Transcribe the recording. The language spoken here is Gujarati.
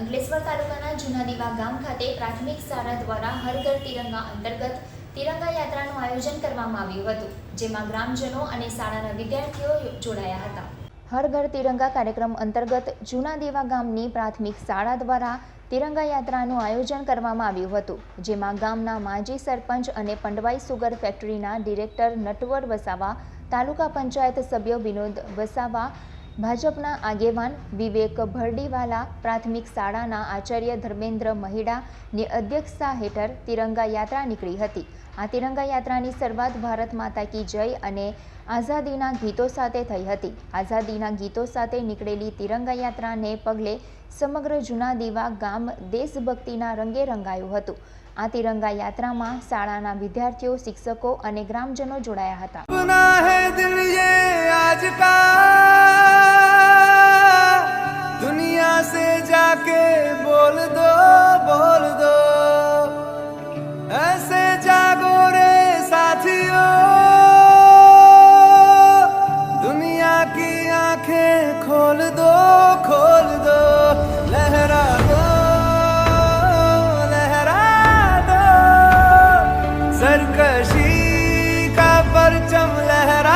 અંકલેશ્વર તાલુકાના જૂના દીવા ગામ ખાતે પ્રાથમિક શાળા દ્વારા હર ઘર તિરંગા અંતર્ગત તિરંગા યાત્રાનું આયોજન કરવામાં આવ્યું હતું, જેમાં ગ્રામજનો અને શાળાના વિદ્યાર્થીઓ જોડાયા હતા. હર ઘર તિરંગા કાર્યક્રમ અંતર્ગત જૂના દેવા ગામની પ્રાથમિક શાળા દ્વારા તિરંગા યાત્રાનું આયોજન કરવામાં આવ્યું હતું, જેમાં ગામના માજી સરપંચ અને પંડવાઈ સુગર ફેક્ટરીના ડિરેક્ટર નટવર વસાવા, તાલુકા પંચાયત સભ્ય વિનોદ વસાવા ભાજપના આગેવાન વિવેક ભરડીવાલા પ્રાથમિક શાળાના આચાર્ય ધર્મેન્દ્ર મહિડાની અધ્યક્ષતા હેઠળ તિરંગા યાત્રા નીકળી હતી. આ તિરંગા યાત્રાની શરૂઆત ભારત માતા કી જય અને આઝાદીના ગીતો સાથે થઈ હતી. આઝાદીના ગીતો સાથે નીકળેલી તિરંગા યાત્રાને પગલે સમગ્ર જૂના દીવા ગામ દેશભક્તિના રંગે રંગાયું હતું. આ તિરંગા યાત્રામાં શાળાના વિદ્યાર્થીઓ, શિક્ષકો અને ગ્રામજનો જોડાયા હતા. से जाके बोल दो बोल दो ऐसे जागो रे साथियों दुनिया की आंखें खोल दो खोल दो लहरा दो लहरा दो सरकशी का परचम लहरा